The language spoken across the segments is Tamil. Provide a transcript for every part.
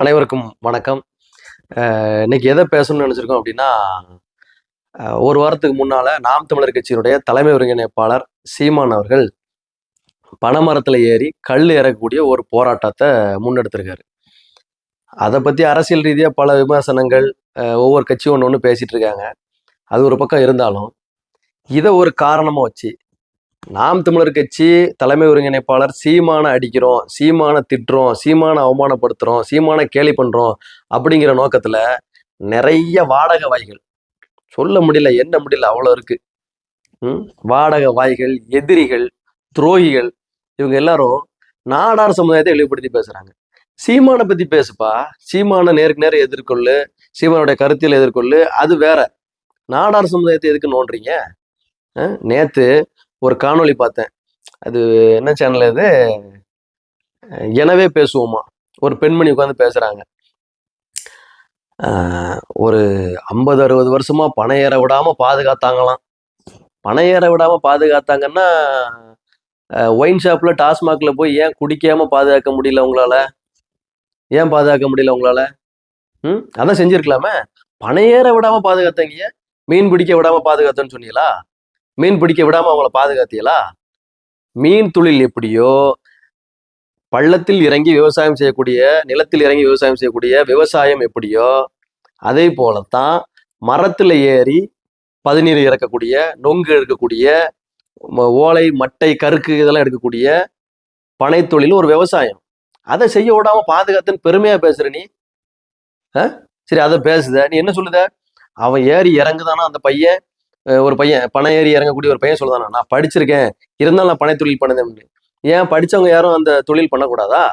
அனைவருக்கும் வணக்கம். இன்னைக்கு எதை பேசணும்னு நினச்சிருக்கோம் அப்படின்னா ஒரு வாரத்துக்கு முன்னால் நாம் தமிழர் கட்சியினுடைய தலைமை ஒருங்கிணைப்பாளர் சீமான் அவர்கள் பனைமரத்தில் ஏறி கல் இறக்கக்கூடிய ஒரு போராட்டத்தை முன்னெடுத்திருக்காரு. அதை பற்றி அரசியல் ரீதியாக பல விமர்சனங்கள் ஒவ்வொரு கட்சியும் ஒன்று ஒன்று பேசிகிட்டு இருக்காங்க. அது ஒரு பக்கம் இருந்தாலும் இதை ஒரு காரணமாக வச்சு நாம் தமிழர் கட்சி தலைமை ஒருங்கிணைப்பாளர் சீமானை அடிக்கிறோம் சீமானை திட்டுறோம் சீமானை அவமானப்படுத்துறோம் சீமானை கேலி பண்ணுறோம் அப்படிங்கிற நோக்கத்துல நிறைய வாடகை வாய்கள். சொல்ல முடியல என்ன முடியல அவ்வளோ இருக்கு. ம்? வாடகை வாய்கள் எதிரிகள் துரோகிகள் இவங்க எல்லாரும் நாடார் சமுதாயத்தை வெளிப்படுத்தி பேசுகிறாங்க சீமானை பத்தி பேசுப்பா. சீமானை நேருக்கு நேரம் எதிர்கொள்ளு சீமானுடைய கருத்தியல் எதிர்கொள்ளு அது வேற. நாடார் சமுதாயத்தை எதுக்கு நோண்டுறீங்க? நேற்று ஒரு காணொளி பார்த்தேன். அது என்ன சேனல் இது எனவே பேசுவோமா? ஒரு பெண்மணி உட்காந்து பேசுறாங்க. ஆஹ் ஒரு ஐம்பது அறுபது வருஷமா பணம் ஏற விடாம பாதுகாத்தாங்களாம். பணம் ஏற விடாம பாதுகாத்தாங்கன்னா ஒயின் ஷாப்பில் டாஸ்மாகில் போய் ஏன் குடிக்காம பாதுகாக்க முடியல உங்களால? ஏன் பாதுகாக்க முடியல உங்களால? ம் அதான் செஞ்சிருக்கலாமே. பணம் ஏற விடாம பாதுகாத்தீங்க மீன் பிடிக்க விடாம பாதுகாத்தோன்னு சொன்னீங்களா? மீன் பிடிக்க விடாம அவங்கள பாதுகாத்தீங்களா? மீன் தொழில் எப்படியோ பள்ளத்தில் இறங்கி விவசாயம் செய்யக்கூடிய நிலத்தில் இறங்கி விவசாயம் செய்யக்கூடிய விவசாயம் எப்படியோ அதே போலத்தான் மரத்துல ஏறி பதநீர் இறக்கக்கூடிய நொங்கு எடுக்கக்கூடிய ஓலை மட்டை கருக்கு இதெல்லாம் எடுக்கக்கூடிய பனைத்தொழில் ஒரு விவசாயம். அதை செய்ய விடாம பாதுகாத்துன்னு பெருமையா பேசுற நீ. சரி அதை பேசுத. நீ என்ன சொல்லுத? அவன் ஏறி இறங்குதானா அந்த பையன்? ஒரு பையன் பணம் ஏறி இறங்கக்கூடிய ஒரு பையன் சொல்லுதானா நான் படிச்சிருக்கேன். இருந்தாலும் நான் பனை தொழில் பண்ணதேன் ஏன் படிச்சவங்க யாரும் அந்த தொழில் பண்ணக்கூடாதா?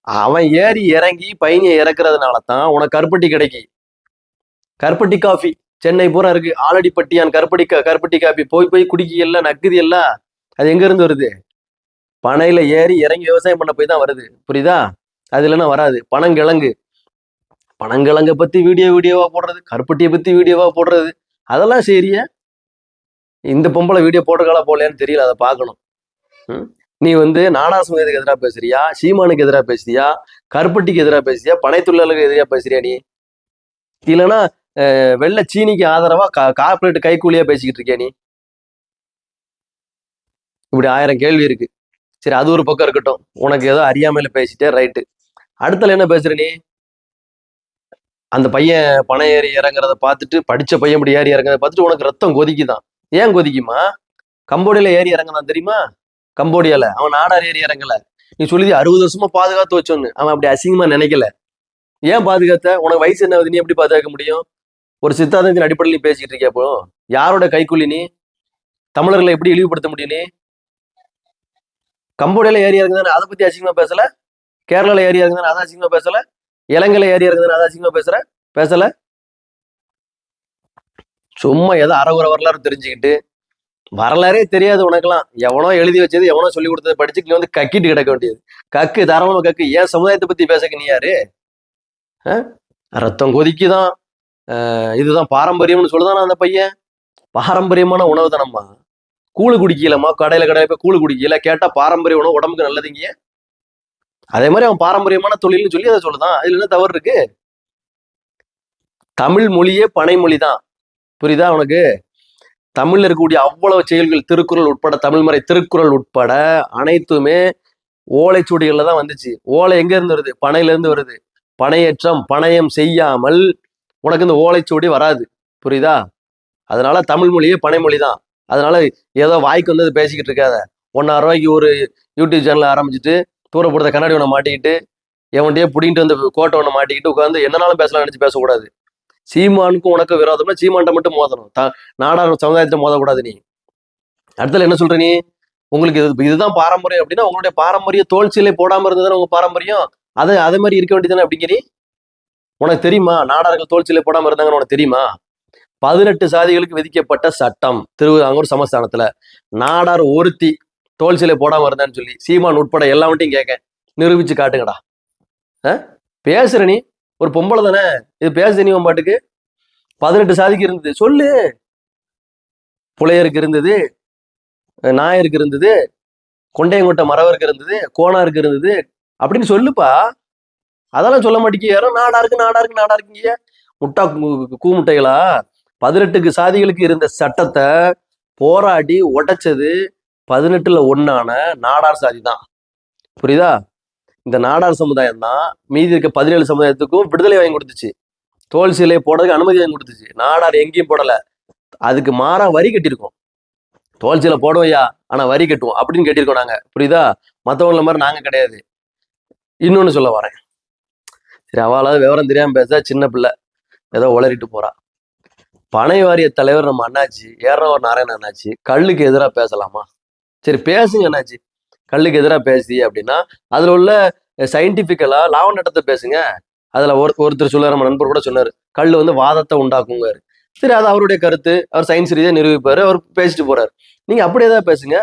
அவன் ஏறி இறங்கி பையனை இறக்குறதுனால தான் உனக்கு கருப்பட்டி கிடைக்கி. கருப்பட்டி காஃபி சென்னை பூரா இருக்கு. ஆலடிப்பட்டியான் கருப்பட்டி கா- கருப்பட்டி காஃபி போய் போய் குடிக்க எல்லாம் நக்குது எல்லாம். அது எங்க இருந்து வருது? பனையில ஏறி இறங்கி விவசாயம் பண்ண போய் தான் வருது. புரியுதா? அது இல்லைன்னா வராது. பனங்கிழங்கு. பனங்கிழங்க பத்தி வீடியோ வீடியோவா போடுறது. கருப்பட்டியை பத்தி வீடியோவா போடுறது. அதெல்லாம் சரியா இந்த பொம்பளை வீடியோ போடுறக்கால போலையான்னு தெரியல அதை பார்க்கணும். ம்? நீ வந்து நாடாசுமதிக்கு எதிராக பேசுறியா? சீமானுக்கு எதிராக பேசுறியா? கருப்பட்டிக்கு எதிராக பேசுறியா? பனை எதிராக பேசுறியா நீ? இல்லைன்னா வெள்ளை சீனிக்கு ஆதரவா கா கார்பரேட் கைக்கூலியா பேசிக்கிட்டு இருக்கியா நீ? இப்படி ஆயிரம் கேள்வி இருக்கு. சரி அது ஒரு பக்கம் இருக்கட்டும். உனக்கு ஏதோ அறியாமையில பேசிட்டே ரைட்டு அடுத்தல என்ன பேசுற நீ? அந்த பையன் பணம் ஏறி இறங்குறத பார்த்துட்டு படித்த பையன் இப்படி ஏறி இறங்குறத பார்த்துட்டு உனக்கு ரத்தம் கொதிக்குதான். ஏன் கொதிக்குமா? கம்போடியால ஏறி இறங்குனா தெரியுமா? கம்போடியால. அவன் நாடார் ஏறி இறங்கல. நீ சொல்லி அறுபது வருஷமா பாதுகாத்து வச்சோன்னு அவன் அப்படி அசிங்கமா நினைக்கல. ஏன் பாதுகாத்த? உனக்கு வயசு என்ன ஆகுது? நீ எப்படி பாதுகாக்க முடியும்? ஒரு சித்தாந்தத்தின் அடிப்படையில் நீ பேசிக்கிட்டு இருக்கியா அப்போ யாரோட கைக்கூலி நீ? தமிழர்களை எப்படி இழிவுபடுத்த முடியும் நீ? கம்போடியால ஏறி இறங்குதானே அதை பத்தி அசிங்கமா பேசல? கேரளால ஏறி இறங்குதானே அதை அசிங்கமா பேசல? இலங்கையில ஏறி இறங்குதானே அதை அசிங்கமா பேசுற பேசல? சும்மா ஏதோ அறகுற வரலாறு தெரிஞ்சுக்கிட்டு வரலாறே தெரியாது உனக்கெல்லாம். எவனோ எழுதி வச்சது எவனோ சொல்லி கொடுத்தது படிச்சு நீ வந்து கக்கிட்டு கிடக்க வேண்டியது. கக்கு தரமா கக்கு. ஏன் சமுதாயத்தை பத்தி பேசக்கு நீ யாரு? ரத்தம் கொதிக்குதான். இதுதான் பாரம்பரியம்னு சொல்லுதானா அந்த பையன்? பாரம்பரியமான உணவு தானம்மா கூழு குடிக்கலம்மா. கடையில கடையில போய் கூழு குடிக்கல. கேட்டா பாரம்பரிய உணவு உடம்புக்கு நல்லதுங்க அதே மாதிரி அவன் பாரம்பரியமான தொழில்னு சொல்லி அதை சொல்லுதான். அதுல என்ன தவறு இருக்கு? தமிழ் மொழியே பனைமொழி தான் புரியுதா உனக்கு? தமிழ்ல இருக்கக்கூடிய அவ்வளவு செயல்கள் திருக்குறள் உட்பட தமிழ்மறை திருக்குறள் உட்பட அனைத்துமே ஓலைச்சுவடிகள்ல தான் வந்துச்சு. ஓலை எங்க இருந்து வருது? பனையில இருந்து வருது. பனையேற்றம் பணயம் செய்யாமல் உனக்கு இந்த ஓலைச்சுவடி வராது. புரியுதா? அதனால தமிழ் மொழியே பனைமொழி தான் அதனால ஏதோ வாய்க்கு வந்தது பேசிக்கிட்டு இருக்காத. ஒன்னாயிரம் ரூபாய்க்கு ஒரு யூடியூப் சேனல் ஆரம்பிச்சுட்டு தூர போடுற கண்ணாடி ஒன்று மாட்டிக்கிட்டு எவன்கிட்டயே பிடிங்கிட்டு வந்து கோட்டை ஒன்று மாட்டிக்கிட்டு உட்காந்து என்னனாலும் பேசலாம் நினச்சி பேசக்கூடாது. சீமானுக்கும் உனக்கு விரோதம்னா சீமான்ட்ட மட்டும் மோதணும். த நாடார் சமுதாயத்தை மோதக்கூடாது நீ. அடுத்தல என்ன சொல்ற நீ? உங்களுக்கு இது இதுதான் பாரம்பரியம் அப்படின்னா உங்களுடைய பாரம்பரிய தோல் சீலை போடாம இருந்ததுன்னு உங்க பாரம்பரியம்? அது அதே மாதிரி இருக்க வேண்டியதானே அப்படிங்கிறீ உனக்கு தெரியுமா? நாடார்கள் தோல் சீலை போடாம இருந்தாங்கன்னு உனக்கு தெரியுமா? பதினெட்டு சாதிகளுக்கு விதிக்கப்பட்ட சட்டம். திரு அங்கூர் சமஸ்தானத்துல. நாடார் ஒருத்தி தோல் சிலை போடாம இருந்தான்னு சொல்லி சீமான் உட்பட எல்லாவற்றையும் கேட்க நிரூபிச்சு காட்டுங்கடா. ஆ? பேசுற நீ ஒரு பொம்பளை தானே? இது பேசுற நீ உன் பாட்டுக்கு? பதினெட்டு சாதிக்கு இருந்தது சொல்லு. புலையருக்கு இருந்தது நாயருக்கு இருந்தது கொண்டையங்கொட்டை மறவருக்கு இருந்தது கோணாருக்கு இருந்தது. அப்படின்னு சொல்லுப்பா. அதெல்லாம் சொல்ல மாட்டேங்க யாரும் நாடா இருக்கு நாடா இருக்கு நாடா இருக்குங்க. முட்டா கூ- கூமுட்டைகளா பதினெட்டுக்கு சாதிகளுக்கு இருந்த சட்டத்தை போராடி உடைச்சது பதினெட்டுல ஒன்னான நாடார் சாதி தான். புரியுதா? இந்த நாடார் சமுதாயம் தான் மீதி இருக்க பதினேழு சமுதாயத்துக்கும் விடுதலை வாங்கி கொடுத்துச்சு. தோல் சிலையை போடுறதுக்கு அனுமதி வாங்கி கொடுத்துச்சு. நாடார் எங்கேயும் போடல. அதுக்கு மாறா வரி கட்டியிருக்கோம். தோல் சீலை போடுவையா ஆனா வரி கட்டுவோம் அப்படின்னு கட்டியிருக்கோம் நாங்க. புரியுதா? மற்றவங்கள மாதிரி நாங்க கிடையாது. இன்னொன்னு சொல்ல வரேன். சரி அவளாவது விவரம் தெரியாம பேச சின்ன பிள்ளை. ஏதோ உளறிட்டு போறா. பனை வாரிய தலைவர் நம்ம அண்ணாச்சி ஏறவர் நாராயண அண்ணாச்சி கல்லுக்கு எதிராக பேசலாமா? சரி பேசுங்க என்னாச்சு? கல்லுக்கு எதிராக பேசி அப்படின்னா அதில் உள்ள சயின்டிஃபிக்கலாக லாவநட்டத்தை பேசுங்க. அதில் ஒரு ஒருத்தர் சொல்லுவார் நம்ம நண்பர் கூட சொன்னார். கல் வந்து வாதத்தை உண்டாக்குங்காரு சரி அது அவருடைய கருத்து. அவர் சயின்ஸ் ரீதியாக நிரூபிப்பார். அவர் பேசிட்டு போறாரு. நீங்கள் அப்படி ஏதாவது பேசுங்க.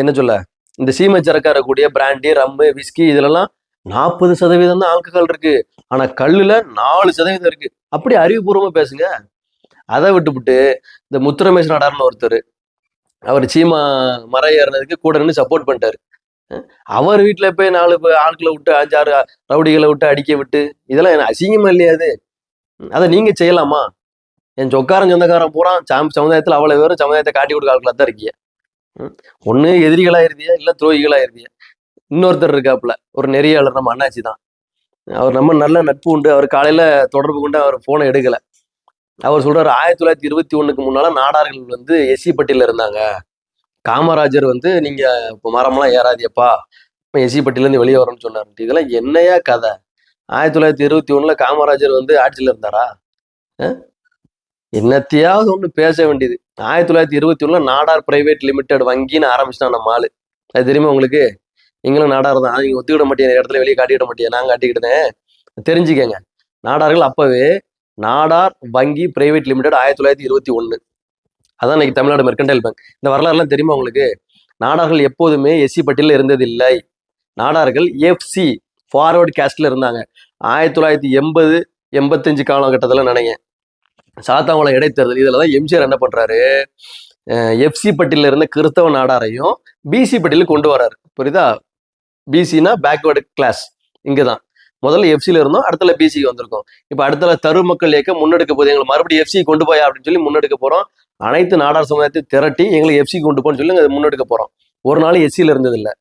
என்ன சொல்ல? இந்த சீமை சரக்கா இருக்கக்கூடிய பிராண்டி ரம்மு விஸ்கி இதுலலாம் நாற்பது சதவீதம் தான் ஆல்கஹால் இருக்கு. ஆனா கல்லுல நாலு சதவீதம் இருக்கு. அப்படி அறிவுபூர்வமா பேசுங்க. அதை விட்டுவிட்டு இந்த முத்துரமேஷ் நாடார்னு ஒருத்தர் அவர் சீமா மர ஏறினதுக்கு கூட நின்று சப்போர்ட் பண்ணிட்டாரு. அவர் வீட்டில் போய் நாலு ஆட்களை விட்டு அஞ்சாறு ரவுடிகளை விட்டு அடிக்க விட்டு இதெல்லாம் என்ன அசிங்கமா இல்லையாது அதை நீங்கள் செய்யலாமா? என் சொக்காரன் சொந்தக்காரன் பூரா சாம் சமுதாயத்தில் அவ்வளோ பேரும் சமுதாயத்தை காட்டி கொடுக்க ஆட்களாக தான் இருக்கீங்க. ஒன்று எதிரிகளாக இருந்தியா இல்லை துரோகிகளாக இருந்தியா இன்னொருத்தர் இருக்காப்புல ஒரு நெறியாளர் நம்ம அண்ணாச்சி தான் அவர் நம்ம நல்ல நட்பு உண்டு அவர் காலையில் தொடர்பு கொண்டு அவர் ஃபோனை எடுக்கலை. அவர் சொல்றாரு ஆயிரத்தி தொள்ளாயிரத்தி இருபத்தி ஒண்ணுக்கு முன்னால நாடார்கள் வந்து எஸ்சி பட்டியல இருந்தாங்க. காமராஜர் வந்து நீங்க இப்போ மரம்லாம் ஏறாதியப்பா இப்போ எஸ்சி பட்டியலேருந்து வெளியே வரணும்னு சொன்னார். இதெல்லாம் என்னையா கதை? ஆயிரத்தி தொள்ளாயிரத்தி இருபத்தி ஒண்ணுல காமராஜர் வந்து ஆட்சியில் இருந்தாரா? என்னத்தையாவது ஒன்று பேச வேண்டியது. ஆயிரத்தி தொள்ளாயிரத்தி இருபத்தி ஒண்ணுல நாடார் பிரைவேட் லிமிடெட் வங்கின்னு ஆரம்பிச்சிட்டான் நம்ம ஆளு. அது தெரியுமா உங்களுக்கு? நீங்களும் நாடார் தான். நீங்கள் ஒத்துக்கிட மாட்டேன் இடத்துல வெளியே காட்டிக்கிட மாட்டீங்க நான் காட்டிக்கிட்டேன். தெரிஞ்சுக்கங்க. நாடார்கள் அப்பவே நாடார் வங்கி பிரைவேட் லிமிடெட் ஆயிரத்தி தொள்ளாயிரத்தி இருபத்தி ஒன்று அதான் இன்னைக்கு தமிழ்நாடு மெர்கண்டைல் பேங்க் இந்த வரலாறுலாம் தெரியுமா உங்களுக்கு? நாடார்கள் எப்போதுமே எஸ்சி பட்டியலில் இருந்ததில்லை. நாடார்கள் எஃப்சி ஃபார்வர்டு கேஸ்டில் இருந்தாங்க. ஆயிரத்தி தொள்ளாயிரத்தி எண்பது எண்பத்தஞ்சு காலகட்டத்தில் நினைங்க. சாத்தாங்குளம் இடைத்தேர்தல் இதில் தான் எம்ஜிஆர் என்ன பண்ணுறாரு எஃப்சி பட்டியலில் இருந்த கிறிஸ்தவ நாடாரையும் பிசி பட்டியலுக்கு கொண்டு வராரு. புரியுதா? பிசினா பேக்வேர்டு கிளாஸ் இங்கே தான் முதல்ல எஃப்சியில் இருந்தோம் அடுத்தல பிசிக்கு வந்திருக்கோம். இப்போ அடுத்தல தரு மக்கள் இயக்கம் முன்னெடுக்க போகுது. எங்களை மறுபடியும் எஃப்சி கொண்டு போய் அப்படின்னு சொல்லி முன்னெடுக்க போறோம். அனைத்து நாடார் சமுதாயத்தை திரட்டி எங்களை எஃப்சி கொண்டு போன்னு சொல்லி அதை முன்னெடுக்க போறோம். ஒரு நாள் எஸ்சியில் இருந்தது இல்லை.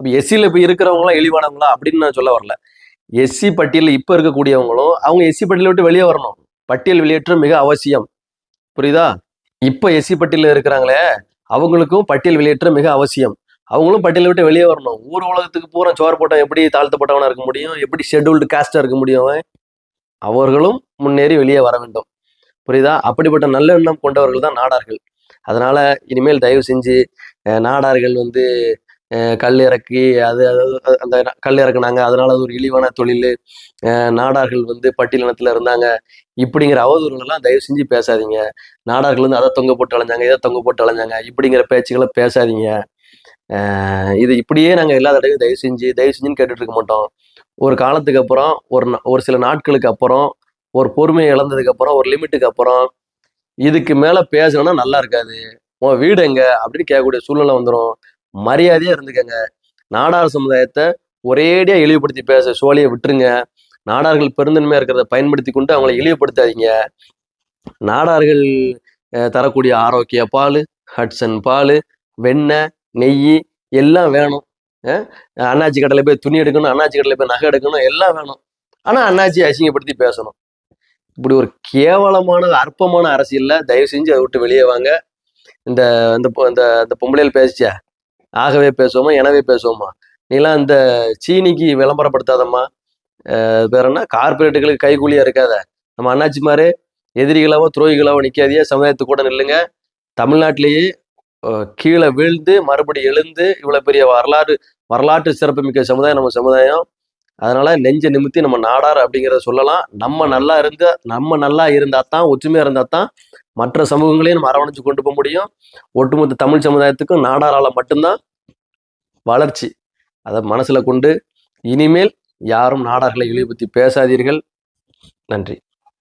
அப்போ எஸ்சியில் இப்போ இருக்கிறவங்களாம் எளிவானவங்களா அப்படின்னு நான் சொல்ல வரல. எஸ்சி பட்டியலில் இப்போ இருக்கக்கூடியவங்களும் அவங்க எஸ்சி பட்டியலை விட்டு வெளியே வரணும். பட்டியல் வெளியேற்றம் மிக அவசியம். புரியுதா? இப்போ எஸ்சி பட்டியலில் இருக்கிறாங்களே அவங்களுக்கும் பட்டியல் வெளியேற்றம் மிக அவசியம். அவங்களும் பட்டியலை விட்டு வெளியே வரணும். ஊர் உலகத்துக்கு பூரா சோறு போட்டவன் எப்படி தாழ்த்தப்பட்டவனாக இருக்க முடியும்? எப்படி ஷெட்யூல்டு காஸ்டாக இருக்க முடியும் அவர்களும் முன்னேறி வெளியே வர வேண்டும். புரியுதா? அப்படிப்பட்ட நல்ல எண்ணம் கொண்டவர்கள் தான் நாடார்கள். அதனால இனிமேல் தயவு செஞ்சு நாடார்கள் வந்து கல் இறக்கி அது அந்த கல் இறக்குனாங்க. அதனால அது ஒரு இழிவான தொழில். நாடார்கள் வந்து பட்டியலினத்தில் இருந்தாங்க. இப்படிங்கிற அவதூறுகள்லாம் தயவு செஞ்சு பேசாதீங்க. நாடார்கள் வந்து அதை தொங்க போட்டு அலைஞ்சாங்க இதை தொங்க போட்டு அலைஞ்சாங்க. இப்படிங்கிற பேச்சுகளை பேசாதீங்க. இது இப்படியே நாங்கள் எல்லா தடவையும் தயவு செஞ்சு தயவு செஞ்சுன்னு கேட்டுட்டு இருக்க மாட்டோம். ஒரு காலத்துக்கு அப்புறம் ஒரு நா- ஒரு சில நாட்களுக்கு அப்புறம் ஒரு பொறுமையை இழந்ததுக்கு அப்புறம் ஒரு லிமிட்டுக்கு அப்புறம் இதுக்கு மேலே பேசணும்னா நல்லா இருக்காது. உன் வீடு எங்க? அப்படின்னு கேட்கக்கூடிய சூழ்நிலை வந்துடும் மரியாதையாக இருந்துக்கங்க. நாடார் சமுதாயத்தை ஒரேடியாக இழிவுபடுத்தி பேச சோழியை விட்டுருங்க. நாடார்கள் பெருந்தன்மையாக இருக்கிறத பயன்படுத்தி கொண்டு அவங்கள இழிவுபடுத்தாதீங்க. நாடார்கள் தரக்கூடிய ஆரோக்கிய பால் ஹட்சன் பால் வெண்ணெய் நெய் எல்லாம் வேணும். அண்ணாச்சி கடையில் போய் துணி எடுக்கணும் அண்ணாச்சி கடையில் போய் நகை எடுக்கணும் எல்லாம் வேணும். ஆனால் அண்ணாச்சி அசிங்கப்படுத்தி பேசணும். இப்படி ஒரு கேவலமான அற்பமான அரசியலில் தயவு செஞ்சு அதை விட்டு வெளியே வாங்க. இந்த இந்த இந்த இந்த பொம்பளையில் பேசிச்சா? ஆகவே பேசுவோமா? எனவே பேசுவோமா? நீலாம் இந்த சீனிக்கு விளம்பரப்படுத்தாதம்மா. பேர் என்ன? கார்பரேட்டுகளுக்கு கைகூலியாக இருக்காத. நம்ம அண்ணாச்சி மாதிரி எதிரிகளாவோ துரோகிகளாவோ நிக்காதீங்க. சமுதாயத்து கூட நில்லுங்க. தமிழ்நாட்டிலேயே கீழே வீழ்ந்து மறுபடி எழுந்து இவ்வளோ பெரிய வரலாறு வரலாற்று சிறப்புமிக்க சமுதாயம் நம்ம சமுதாயம். அதனால நெஞ்ச நிமித்தி நம்ம நாடார் அப்படிங்கிறத சொல்லலாம். நம்ம நல்லா இருந்த நம்ம நல்லா இருந்தா தான் ஒற்றுமையா இருந்தா தான் மற்ற சமூகங்களையும் நம்ம அரவணைச்சு கொண்டு போக முடியும். ஒட்டுமொத்த தமிழ் சமுதாயத்துக்கும் நாடாரால மட்டும்தான் வளர்ச்சி. அதை மனசுல கொண்டு இனிமேல் யாரும் நாடார்களை இழிவுபத்தி பேசாதீர்கள். நன்றி.